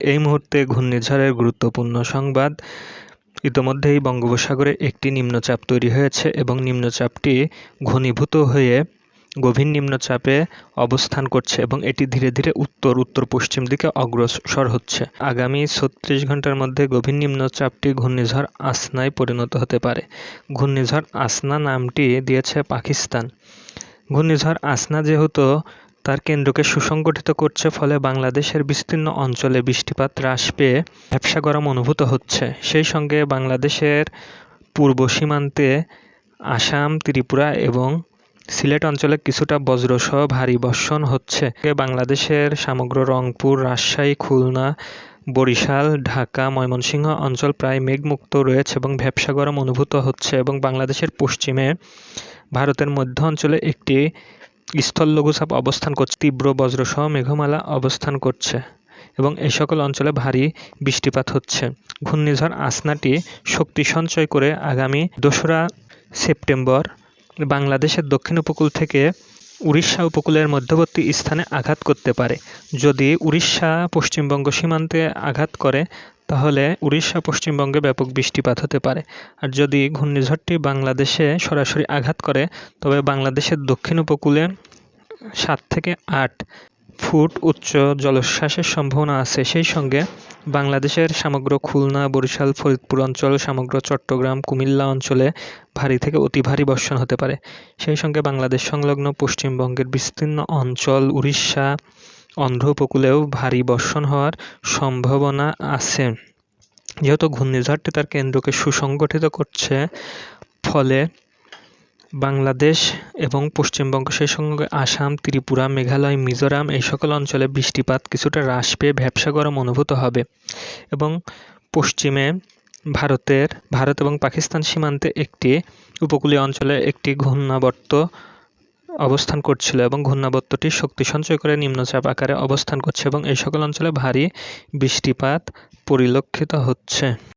এই মুহূর্তে ঘূর্ণিঝড়ের গুরুত্বপূর্ণ সংবাদ। ইতোমধ্যেই বঙ্গোপসাগরে একটি নিম্নচাপ তৈরি হয়েছে এবং নিম্নচাপটি ঘনীভূত হয়ে গভীর নিম্নচাপে অবস্থান করছে এবং এটি ধীরে ধীরে উত্তর উত্তর, পশ্চিম দিকে অগ্রসর হচ্ছে। আগামী ছত্রিশ ঘণ্টার মধ্যে গভীর নিম্নচাপটি ঘূর্ণিঝড় আসনায় পরিণত হতে পারে। ঘূর্ণিঝড় আসনা নামটি দিয়েছে পাকিস্তান। ঘূর্ণিঝড় আসনা যেহেতু তার কেন্দ্রকে সুসংগঠিত করছে, ফলে বাংলাদেশের বিস্তীর্ণ অঞ্চলে বৃষ্টিপাত হ্রাস পেয়ে ব্যবসা গরম অনুভূত হচ্ছে। সেই সঙ্গে বাংলাদেশের পূর্ব সীমান্তে আসাম, ত্রিপুরা এবং সিলেট অঞ্চলে কিছুটা বজ্রসহ ভারী বর্ষণ হচ্ছে। বাংলাদেশের সমগ্র রংপুর, রাজশাহী, খুলনা, বরিশাল, ঢাকা, ময়মনসিংহ অঞ্চল প্রায় মেঘমুক্ত রয়েছে এবং ভ্যাপসা গরম অনুভূত হচ্ছে এবং বাংলাদেশের পশ্চিমে ভারতের মধ্য অঞ্চলে একটি স্থল লঘুচাপ অবস্থান করছে, তীব্র বজ্রসহ মেঘমালা অবস্থান করছে এবং এই সকল অঞ্চলে ভারী বৃষ্টিপাত হচ্ছে। ঘূর্ণিঝড় আসনাটি শক্তি সঞ্চয় করে আগামী দোসরা সেপ্টেম্বর বাংলাদেশের দক্ষিণ উপকূল থেকে উড়িষ্যা উপকূলের মধ্যবর্তী স্থানে আঘাত করতে পারে। যদি উড়িষ্যা পশ্চিমবঙ্গ সীমান্তে আঘাত করে, তাহলে উড়িষ্যা পশ্চিমবঙ্গে ব্যাপক বৃষ্টিপাত হতে পারে। আর যদি ঘূর্ণিঝড়টি বাংলাদেশে সরাসরি আঘাত করে, তবে বাংলাদেশের দক্ষিণ উপকূলে সাত থেকে আট ফুট উচ্চ জলোচ্ছ্বাসের সম্ভাবনা আছে। সেই সঙ্গে বাংলাদেশের সমগ্র খুলনা, বরিশাল, ফরিদপুর অঞ্চল সমগ্র চট্টগ্রাম, কুমিল্লা অঞ্চলে ভারী থেকে অতি ভারী বর্ষণ হতে পারে। সেই সঙ্গে বাংলাদেশ সংলগ্ন পশ্চিমবঙ্গের বিস্তীর্ণ অঞ্চল উড়িষ্যা অন্ধ্র উপকূলেও ভারী বর্ষণ হওয়ার সম্ভাবনা আছে। যেহেতু ঘূর্ণিঝড়টি তার কেন্দ্রকে সুসংগঠিত করছে, ফলে বাংলাদেশ এবং পশ্চিমবঙ্গ সেই সঙ্গে আসাম, ত্রিপুরা, মেঘালয়, মিজোরাম এই সকল অঞ্চলে বৃষ্টিপাত কিছুটা হ্রাস পেয়ে ভ্যাবসা গরম অনুভূত হবে এবং পশ্চিমে ভারতের, ভারত এবং পাকিস্তান সীমান্তে একটি উপকূলীয় অঞ্চলে একটি ঘূর্ণাবর্ত অবস্থান করছিল এবং ঘূর্ণাবর্তটি শক্তি সঞ্চয় করে নিম্নচাপ আকারে অবস্থান করছে এবং এই সকল অঞ্চলে ভারী বৃষ্টিপাত পরিলক্ষিত হচ্ছে।